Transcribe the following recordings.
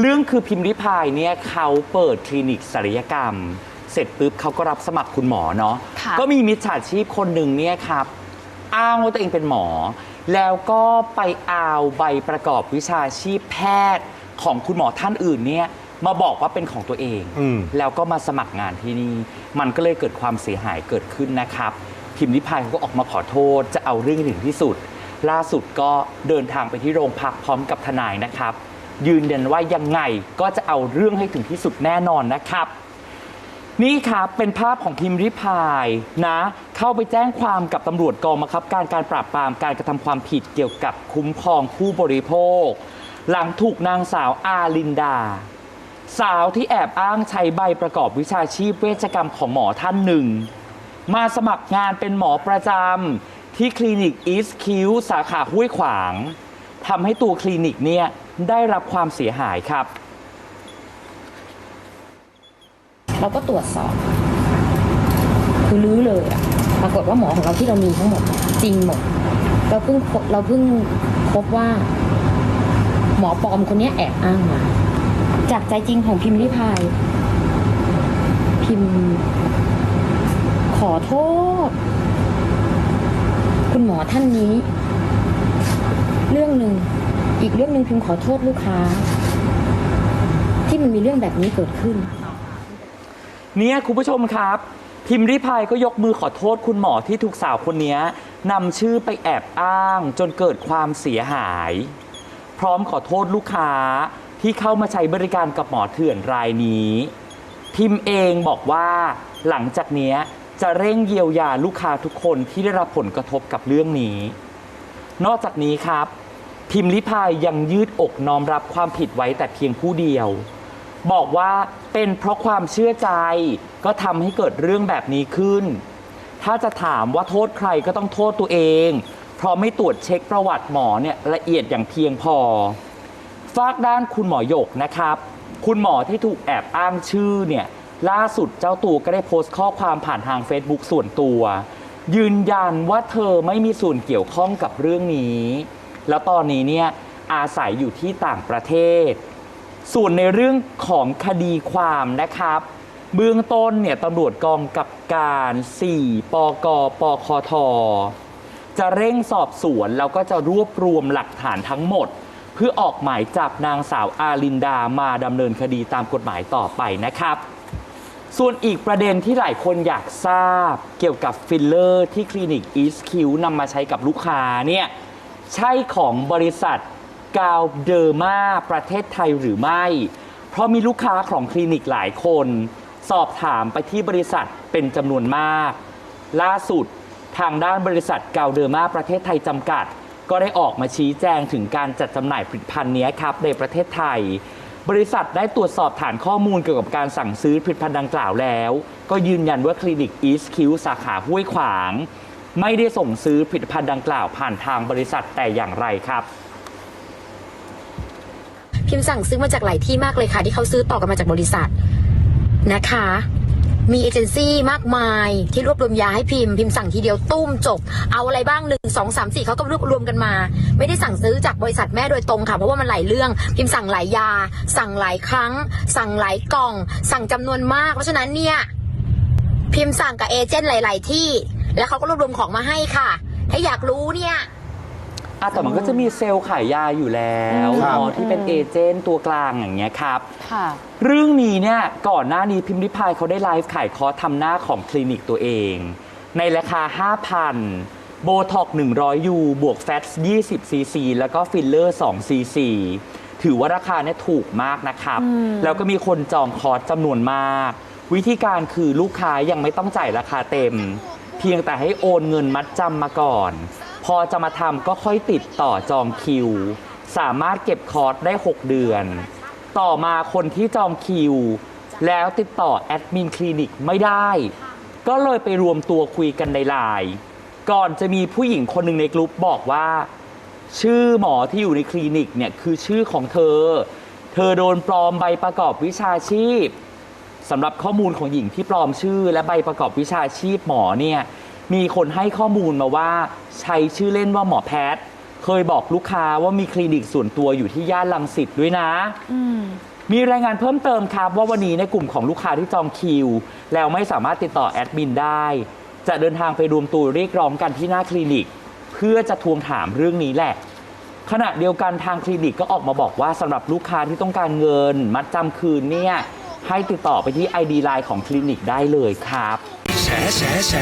เรื่องคือพิมพ์ริพายเนี่ยเขาเปิดคลินิกศัลยกรรม เสร็จปุ๊บเขาก็รับสมัครคุณหมอเนาะค่ะก็มีมิจฉาชีพคนหนึ่งเนี่ยครับ อ้างว่าตัวเองเป็นหมอ แล้วก็ไปเอาใบประกอบวิชาชีพแพทย์ของคุณหมอท่านอื่นเนี่ยมาบอกว่าเป็นของตัวเอง อืม แล้วก็มาสมัครงานที่นี่ มันก็เลยเกิดความเสียหายเกิดขึ้นนะครับ พิมพ์ริพายเขาก็ออกมาขอโทษ จะเอาเรื่องให้ถึงที่สุด ล่าสุดก็เดินทางไปที่โรงพักพร้อมกับทนายนะครับ ยืนยันว่ายังไงก็จะเอาเรื่องให้ถึงที่สุดแน่นอนนะครับ นี่ครับเป็นภาพของพิมพ์ริพายนะ เข้าไปแจ้งความกับตำรวจกองบังคับ การการปราบปรามการกระทำความผิดเกี่ยวกับคุ้มครองผู้บริโภค หลังถูกนางสาวอาลินดา สาวที่แอบอ้างใช้ใบประกอบวิชาชีพเวชกรรมของหมอท่านหนึ่ง มาสมัครงานเป็นหมอประจำที่คลินิกอีสคิวสาขาห้วยขวาง ทำให้ตัวคลินิกเนี่ยได้รับความเสียหายครับ เราก็ตรวจสอบ คือรื้อเลยอะปรากฏว่าหมอของเราที่เรามีทั้งหมด จริงหมด เราเพิ่งพบเราเพิ่งพบว่า หมอปลอมคนเนี้ยแอบอ้างมา จากใจจริงของพิมพ์ริพาย พิมพ์ ขอโทษ คุณหมอท่านนี้ เรื่องหนึ่งอีกเรื่องหนึ่งพิมขอโทษลูกค้า ที่มันมีเรื่องแบบนี้เกิดขึ้น เนี่ยคุณผู้ชมครับ พิมพ์ริพายก็ยกมือขอโทษคุณหมอที่ถูกสาวคนนี้นำชื่อไปแอบอ้าง จนเกิดความเสียหาย พร้อมขอโทษลูกค้าที่เข้ามาใช้บริการกับหมอเถื่อนรายนี้ พิมพ์เองบอกว่าหลังจากนี้จะเร่งเยียวยาลูกค้าทุกคนที่ได้รับผลกระทบกับเรื่องนี้ นอกจากนี้ครับ พิมพ์ลิพายยังยืดอกน้อมรับความผิดไว้แต่เพียงผู้เดียว บอกว่าเป็นเพราะความเชื่อใจ ก็ทำให้เกิดเรื่องแบบนี้ขึ้น ถ้าจะถามว่าโทษใครก็ต้องโทษตัวเอง เพราะไม่ตรวจเช็คประวัติหมอเนี่ยละเอียดอย่างเพียงพอฝากด้านคุณหมอหยกนะครับ คุณหมอที่ถูกแอบอ้างชื่อเนี่ยล่าสุดเจ้าตัวก็ได้โพสต์ข้อความผ่านทาง Facebook ส่วนตัว ยืนยันว่าเธอไม่มีส่วนเกี่ยวข้องกับเรื่องนี้ แล้วตอนนี้เนี่ยอาศัยอยู่ที่ต่างประเทศ ส่วนในเรื่องของคดีความนะครับ เบื้องต้นเนี่ยตำรวจกองกับการ 4 ปกปคท จะเร่งสอบสวนแล้วก็จะรวบรวมหลักฐานทั้งหมด เพื่อออกหมายจับนางสาวอาลินดามาดำเนินคดีตามกฎหมายต่อไปนะครับส่วนอีกประเด็นที่หลายคนอยากทราบเกี่ยวกับฟิลเลอร์ที่คลินิก East Q นำมาใช้กับลูกค้าเนี่ย ใช่ของบริษัทกาวเดอร์มาประเทศไทยหรือไม่ เพราะมีลูกค้าของคลินิกหลายคน สอบถามไปที่บริษัทเป็นจำนวนมาก ล่าสุดทางด้านบริษัทกาวเดอร์มาประเทศไทยจำกัด ก็ได้ออกมาชี้แจงถึงการจัดจำหน่ายผลิตภัณฑ์นี้ครับในประเทศไทย บริษัทได้ตรวจสอบฐานข้อมูลเกี่ยวกับการสั่งซื้อผลิตภัณฑ์ดังกล่าวแล้ว ก็ยืนยันว่าคลินิก East Q สาขาห้วยขวาง ไม่ได้ส่งซื้อผลิตภัณฑ์ดังกล่าวผ่านทางบริษัทแต่อย่างไรครับ พิมพ์สั่งซื้อมาจากหลายที่มากเลยค่ะ ที่เขาซื้อต่อกันมาจากบริษัทนะคะ มีเอเจนซี่มากมายที่รวบรวมยาให้พิมพ์พิมพ์สั่งทีเดียวตุ้มจบ เอาอะไรบ้างหนึ่งสองสามสี่เขาก็รวบรวมกันมา ไม่ได้สั่งซื้อจากบริษัทแม่โดยตรงค่ะเพราะว่ามันหลายเรื่อง พิมพ์สั่งหลายยา สั่งหลายครั้ง สั่งหลายกล่อง สั่งจำนวนมาก เพราะฉะนั้นเนี่ยพิมพ์สั่งกับเอเจนต์หลาย ๆ ที่ แล้วเขาก็รวบรวมของมาให้ค่ะ ถ้าอยากรู้เนี่ย อะแต่มันก็จะมีเซลล์ขายยาอยู่แล้วครับเนาะที่เป็นเอเจนต์ตัวกลางอย่างเงี้ยครับ ค่ะ เรื่องนี้เนี่ยก่อนหน้านี้พิมพ์ริพายเขาได้ไลฟ์ขายคอร์สทำหน้าของคลินิกตัวเอง ในราคา 5,000 โบท็อก100 ยู บวกแฟต20 ซีซี แล้วก็ฟิลเลอร์ 2 ซีซี ถือว่าราคาเนี่ยถูกมากนะครับ แล้วก็มีคนจองคอร์สจำนวนมาก วิธีการคือลูกค้ายังไม่ต้องจ่ายราคาเต็ม เพียงแต่ให้โอนเงินมัดจำมาก่อน พอจะมาทำก็ค่อยติดต่อจองคิว สามารถเก็บคอร์สได้ 6 เดือน ต่อมาคนที่จองคิว แล้วติดต่อแอดมินคลินิกไม่ได้ ก็เลยไปรวมตัวคุยกันในไลน์ก่อนจะมีผู้หญิงคนหนึ่งในกลุ่มบอกว่า ชื่อหมอที่อยู่ในคลินิกเนี่ยคือชื่อของเธอ เธอโดนปลอมใบประกอบวิชาชีพ สำหรับข้อมูลของหญิงที่ปลอมชื่อ และใบประกอบวิชาชีพหมอเนี่ยมีคนให้ข้อมูลมาว่าใช้ชื่อเล่นว่าหมอแพทย์เคยบอกลูกค้าว่ามีคลินิกส่วนตัวอยู่ที่ย่านลังสิตด้วยนะ อืม มีรายงานเพิ่มเติมครับว่าวันนี้ในกลุ่มของลูกค้าที่จองคิว แล้วไม่สามารถติดต่อแอดมินได้ จะเดินทางไปรวมตัวเรียกร้องกันที่หน้าคลินิก เพื่อจะทวงถามเรื่องนี้แหละ ขณะเดียวกันทางคลินิกก็ออกมาบอกว่าสำหรับลูกค้าที่ต้องการเงิน มัดจำคืนเนี่ย ให้ติดต่อไปที่ ID Line ของคลินิกได้เลยครับ แฉแฉแฉ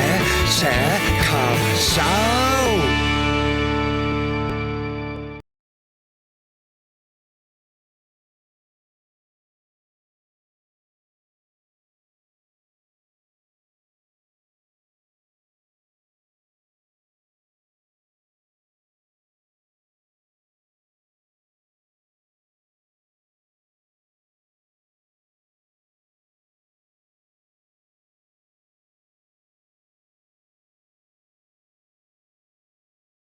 แฉข่าวเช้า